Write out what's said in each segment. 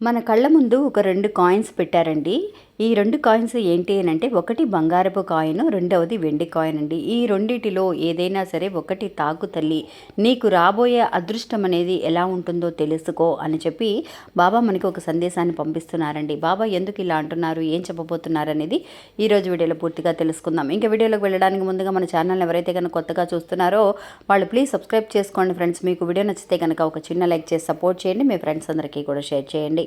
మన కళ్ళ ముందు ఒక రెండు కాయిన్స్ పెట్టారండి. ఈ రెండు కాయిన్స్ ఏంటి అని అంటే ఒకటి బంగారపు కాయిన్ రెండవది వెండి కాయిన్ అండి. ఈ రెండిటిలో ఏదైనా సరే ఒకటి తాకు తల్లి. నీకు రాబోయే అదృష్టం అనేది ఎలా ఉంటుందో తెలుసుకో అని చెప్పి బాబా మనకి ఒక సందేశాన్ని పంపిస్తున్నారండి. బాబా ఎందుకు ఇలా అంటున్నారు? ఏం చెప్పబోతున్నారు అనేది ఈరోజు వీడియోలో పూర్తిగా తెలుసుకుందాం. ఇంకా వీడియోలోకి వెళ్ళడానికి ముందుగా మన ఛానల్ ఎవరైతే కనుక కొత్తగా చూస్తున్నారో వాళ్ళు ప్లీజ్ సబ్స్క్రైబ్ చేసుకోండి ఫ్రెండ్స్. మీకు వీడియో నచ్చితే కనుక ఒక చిన్న లైక్ చేసి సపోర్ట్ చేయండి. మీ ఫ్రెండ్స్ అందరికీ కూడా షేర్ చేయండి.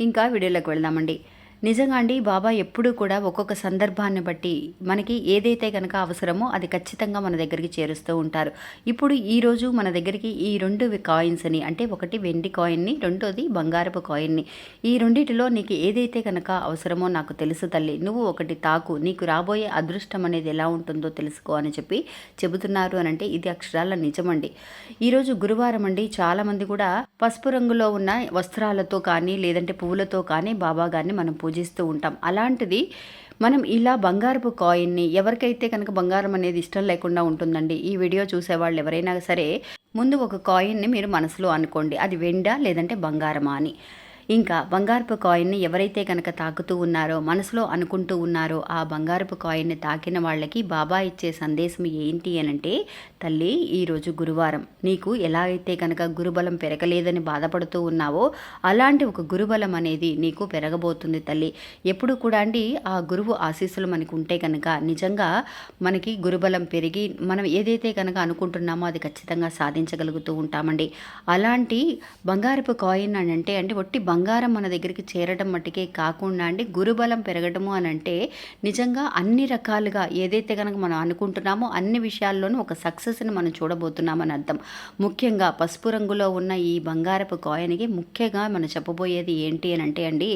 ఇంకా వీడియోలోకి వెళ్దామండి. నిజంగా అండి బాబా ఎప్పుడూ కూడా ఒక్కొక్క సందర్భాన్ని బట్టి మనకి ఏదైతే కనుక అవసరమో అది ఖచ్చితంగా మన దగ్గరికి చేరుస్తూ ఉంటారు. ఇప్పుడు ఈరోజు మన దగ్గరికి ఈ రెండు కాయిన్స్ని అంటే ఒకటి వెండి కాయిన్ని రెండోది బంగారపు కాయిన్ని ఈ రెండిటిలో నీకు ఏదైతే కనుక అవసరమో నాకు తెలుసు తల్లి నువ్వు ఒకటి తాకు నీకు రాబోయే అదృష్టం అనేది ఎలా ఉంటుందో తెలుసుకో అని చెప్పి చెబుతున్నారు అని అంటే ఇది అక్షరాల నిజమండి. ఈరోజు గురువారం అండి చాలామంది కూడా పసుపు రంగులో ఉన్న వస్త్రాలతో కానీ లేదంటే పువ్వులతో కానీ బాబా గారిని మనం పూజిస్తూ ఉంటాం. అలాంటిది మనం ఇలా బంగారపు కాయిన్ని ఎవరికైతే కనుక బంగారం అనేది ఇష్టం లేకుండా ఉంటుందండి ఈ వీడియో చూసేవాళ్ళు ఎవరైనా సరే ముందు ఒక కాయిన్ని మీరు మనసులో అనుకోండి. అది వెండా లేదంటే బంగారమా అని. ఇంకా బంగారపు కాయిన్ని ఎవరైతే కనుక తాకుతూ ఉన్నారో మనసులో అనుకుంటూ ఉన్నారో ఆ బంగారపు కాయిన్ని తాకిన వాళ్ళకి బాబా ఇచ్చే సందేశం ఏంటి అనంటే తల్లి ఈరోజు గురువారం. నీకు ఎలా అయితే కనుక గురుబలం పెరగలేదని బాధపడుతూ ఉన్నావో అలాంటి ఒక గురుబలం అనేది నీకు పెరగబోతుంది తల్లి. ఎప్పుడు కూడా అండి ఆ గురువు ఆశీస్సులు మనకు ఉంటే కనుక నిజంగా మనకి గురుబలం పెరిగి మనం ఏదైతే కనుక అనుకుంటున్నామో అది ఖచ్చితంగా సాధించగలుగుతూ ఉంటామండి. అలాంటి బంగారపు కాయిన్ అని అంటే అంటే ఒట్టి బంగారం మన దగ్గరికి చేరడం మట్టుకే కాకుండా అండి గురుబలం పెరగడము అని అంటే నిజంగా అన్ని రకాలుగా ఏదైతే కనుక మనం అనుకుంటున్నామో అన్ని విషయాల్లోనూ ఒక సక్సెస్ని మనం చూడబోతున్నామని అర్థం. ముఖ్యంగా పసుపు రంగులో ఉన్న ఈ బంగారపు కాయిన్కి ముఖ్యంగా మనం చెప్పబోయేది ఏంటి అని అంటే అండి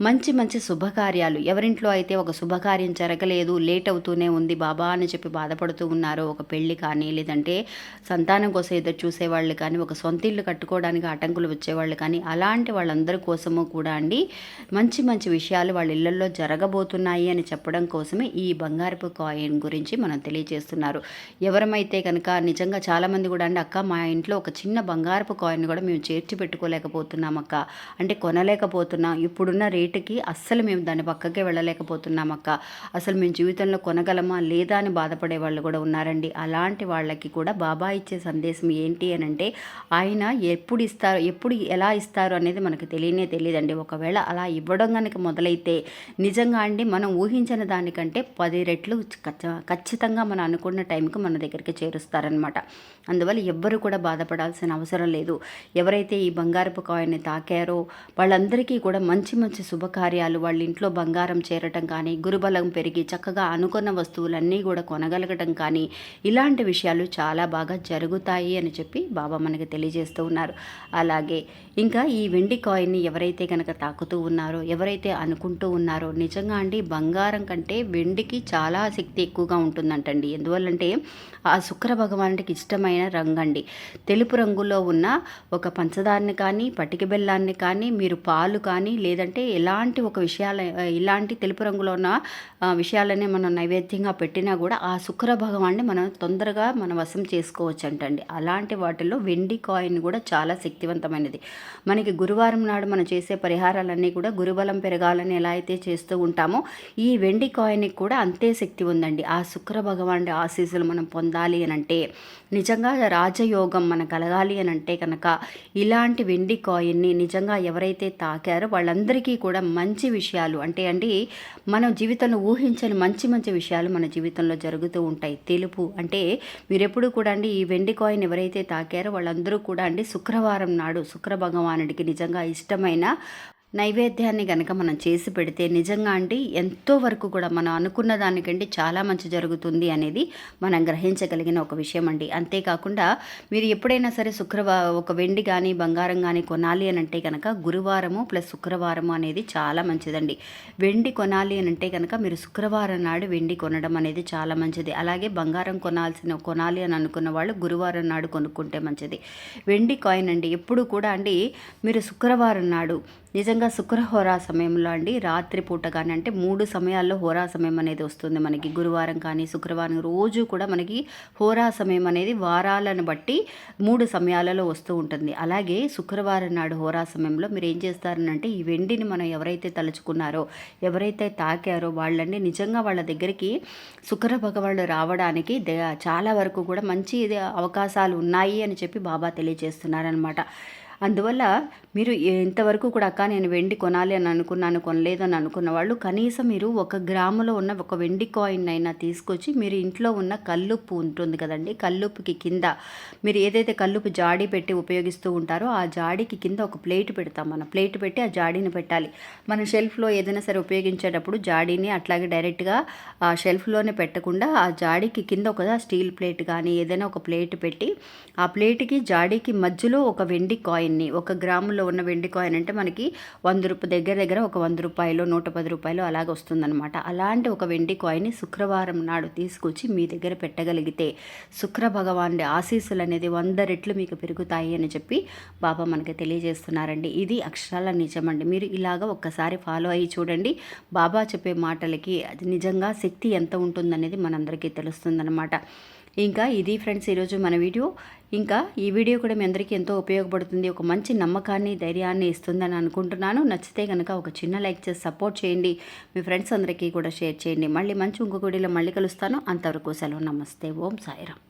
మంచి మంచి శుభకార్యాలు. ఎవరింట్లో అయితే ఒక శుభకార్యం జరగలేదు లేట్ అవుతూనే ఉంది బాబా అని చెప్పి బాధపడుతూ ఉన్నారో ఒక పెళ్ళి కానీ లేదంటే సంతానం కోసం ఎదురు చూసేవాళ్ళు కానీ ఒక సొంత ఇల్లు కట్టుకోవడానికి ఆటంకులు వచ్చేవాళ్ళు కానీ అలాంటి వాళ్ళందరి కోసము కూడా అండి మంచి మంచి విషయాలు వాళ్ళ ఇళ్ళలో జరగబోతున్నాయి అని చెప్పడం కోసమే ఈ బంగారపు కాయిన్ గురించి మనం తెలియజేస్తున్నారు. ఎవరమైతే కనుక నిజంగా చాలామంది కూడా అండి అక్క మా ఇంట్లో ఒక చిన్న బంగారపు కాయిన్ కూడా మేము చేర్చి పెట్టుకోలేకపోతున్నాం అక్క. అంటే కొనలేకపోతున్నాం. ఇప్పుడున్న రేట్ రేటుకి అస్సలు మేము దాని పక్కకే వెళ్ళలేకపోతున్నాం అక్క అసలు మేము జీవితంలో కొనగలమా లేదా అని బాధపడే వాళ్ళు కూడా ఉన్నారండి. అలాంటి వాళ్ళకి కూడా బాబా ఇచ్చే సందేశం ఏంటి అని అంటే ఆయన ఎప్పుడు ఇస్తారు ఎప్పుడు ఎలా ఇస్తారు అనేది మనకు తెలియనే తెలియదండి. ఒకవేళ అలా ఇవ్వడం కనుక మొదలైతే నిజంగా అండి మనం ఊహించిన దానికంటే పది రెట్లు ఖచ్చితంగా మనం అనుకున్న టైంకి మన దగ్గరికి చేరుస్తారనమాట. అందువల్ల ఎవ్వరు కూడా బాధపడాల్సిన అవసరం లేదు. ఎవరైతే ఈ బంగారపు కాయిన్ని తాకారో వాళ్ళందరికీ కూడా మంచి మంచి శుభకార్యాలు వాళ్ళ ఇంట్లో బంగారం చేరటం కానీ గురుబలం పెరిగి చక్కగా అనుకున్న వస్తువులన్నీ కూడా కొనగలగటం కానీ ఇలాంటి విషయాలు చాలా బాగా జరుగుతాయి అని చెప్పి బాబా మనకి తెలియజేస్తూ ఉన్నారు. అలాగే ఇంకా ఈ వెండి కాయిన్ని ఎవరైతే కనుక తాకుతూ ఉన్నారో ఎవరైతే అనుకుంటూ ఉన్నారో నిజంగా అండి బంగారం కంటే వెండికి చాలా శక్తి ఎక్కువగా ఉంటుందంటండి. ఎందువల్లంటే ఆ శుక్ర భగవానుడికి ఇష్టమైన రంగు అండి. తెలుపు రంగులో ఉన్న ఒక పంచదారని కానీ పటిక బెల్లాన్ని కానీ మీరు పాలు కానీ లేదంటే ఇలాంటి ఒక విషయాల ఇలాంటి తెలుపు రంగులో ఉన్న విషయాలనే మనం నైవేద్యంగా పెట్టినా కూడా ఆ శుక్ర భగవాన్ని మనం తొందరగా మన వశం చేసుకోవచ్చు అంటండి అలాంటి వాటిల్లో వెండి కాయిన్ కూడా చాలా శక్తివంతమైనది. మనకి గురువారం నాడు మనం చేసే పరిహారాలన్నీ కూడా గురుబలం పెరగాలని ఎలా అయితే చేస్తూ ఉంటామో ఈ వెండి కాయిన్కి కూడా అంతే శక్తి ఉందండి. ఆ శుక్ర భగవానుడి ఆశీస్సులు మనం పొందాలి అని అంటే నిజంగా రాజయోగం మన కలగాలి అని అంటే కనుక ఇలాంటి వెండి కాయిన్ని నిజంగా ఎవరైతే తాకారో వాళ్ళందరికీ కూడా కూడా మంచి విషయాలు. అంటే అండి మనం జీవితంలో ఊహించని మంచి మంచి విషయాలు మన జీవితంలో జరుగుతూ ఉంటాయి. తెలుపు అంటే మీరెప్పుడు కూడా అండి ఈ వెండి కాయిన్ ఎవరైతే తాకారో వాళ్ళందరూ కూడా అండి శుక్రవారం నాడు శుక్ర భగవానుడికి నిజంగా ఇష్టమైన నైవేద్యాన్ని కనుక మనం చేసి పెడితే నిజంగా అండి ఎంతో వరకు కూడా మనం అనుకున్న దానికంటే చాలా మంచి జరుగుతుంది అనేది మనం గ్రహించగలిగిన ఒక విషయం అండి. అంతేకాకుండా మీరు ఎప్పుడైనా సరే శుక్రవారం ఒక వెండి కానీ బంగారం కానీ కొనాలి అని అంటే కనుక గురువారము ప్లస్ శుక్రవారము అనేది చాలా మంచిదండి. వెండి కొనాలి అని అంటే కనుక మీరు శుక్రవారం నాడు వెండి కొనడం అనేది చాలా మంచిది. అలాగే బంగారం కొనాల్సిన కొనాలి అని అనుకున్న వాళ్ళు గురువారం నాడు కొనుక్కుంటే మంచిది. వెండి కాయిన్ అండి. ఎప్పుడు కూడా అండి మీరు శుక్రవారం నాడు నిజంగా శుక్ర హోరా సమయంలో అండి రాత్రి పూట కానీ అంటే మూడు సమయాల్లో హోరా సమయం అనేది వస్తుంది మనకి. గురువారం కానీ శుక్రవారం రోజు కూడా మనకి హోరా సమయం అనేది వారాలను బట్టి మూడు సమయాలలో వస్తూ ఉంటుంది. అలాగే శుక్రవారం నాడు హోరా సమయంలో మీరు ఏం చేస్తారనంటే ఈ వెండిని మనం ఎవరైతే తలుచుకున్నారో ఎవరైతే తాకారో వాళ్ళండి నిజంగా వాళ్ళ దగ్గరికి శుక్ర భగవానుడు రావడానికి చాలా వరకు కూడా మంచి అవకాశాలు ఉన్నాయి అని చెప్పి బాబా తెలియజేస్తున్నారనమాట అందువల్ల మీరు ఇంతవరకు కూడా అక్క నేను వెండి కొనాలి అని అనుకున్నాను కొనలేదని అనుకున్న వాళ్ళు కనీసం మీరు ఒక గ్రాములో ఉన్న ఒక వెండి కాయిన్ అయినా తీసుకొచ్చి మీరు ఇంట్లో ఉన్న కల్లుప్పు ఉంటుంది కదండి కల్లుప్పుకి కింద మీరు ఏదైతే కల్లుప్పు జాడీ పెట్టి ఉపయోగిస్తూ ఉంటారో ఆ జాడీకి కింద ఒక ప్లేట్ పెడతాం మనం. ప్లేట్ పెట్టి ఆ జాడీని పెట్టాలి. మన షెల్ఫ్లో ఏదైనా సరే ఉపయోగించేటప్పుడు జాడీని అట్లాగే డైరెక్ట్గా ఆ షెల్ఫ్లోనే పెట్టకుండా ఆ జాడీకి కింద ఒక స్టీల్ ప్లేట్ కానీ ఏదైనా ఒక ప్లేట్ పెట్టి ఆ ప్లేట్కి జాడీకి మధ్యలో ఒక వెండి కాయిన్ కాయిన్ని. ఒక గ్రాములో ఉన్న వెండి కాయిన్ అంటే మనకి వంద రూపాయ దగ్గర దగ్గర ఒక వంద రూపాయలు నూట పది రూపాయలు అలాగ వస్తుందన్నమాట. అలాంటి ఒక వెండి కాయిన్ని శుక్రవారం నాడు తీసుకొచ్చి మీ దగ్గర పెట్టగలిగితే శుక్ర భగవానుడి ఆశీస్సులు అనేది వంద రెట్లు మీకు పెరుగుతాయి అని చెప్పి బాబా మనకి తెలియజేస్తున్నారండి. ఇది అక్షరాల నిజమండి. మీరు ఇలాగ ఒక్కసారి ఫాలో అయ్యి చూడండి. బాబా చెప్పే మాటలకి అది నిజంగా శక్తి ఎంత ఉంటుందనేది మనందరికీ తెలుస్తుందన్నమాట. ఇంకా ఇది ఫ్రెండ్స్ ఈరోజు మన వీడియో. ఇంకా ఈ వీడియో కూడా మీ అందరికీ ఎంతో ఉపయోగపడుతుంది. ఒక మంచి నమ్మకాన్ని ధైర్యాన్ని ఇస్తుందని అనుకుంటున్నాను. నచ్చితే కనుక ఒక చిన్న లైక్ చేసి సపోర్ట్ చేయండి. మీ ఫ్రెండ్స్ అందరికీ కూడా షేర్ చేయండి. మళ్ళీ మంచి ఇంకొక వీడియోలో మళ్ళీ కలుస్తాను. అంతవరకు సెలవు. నమస్తే. ఓం సాయిరామ్.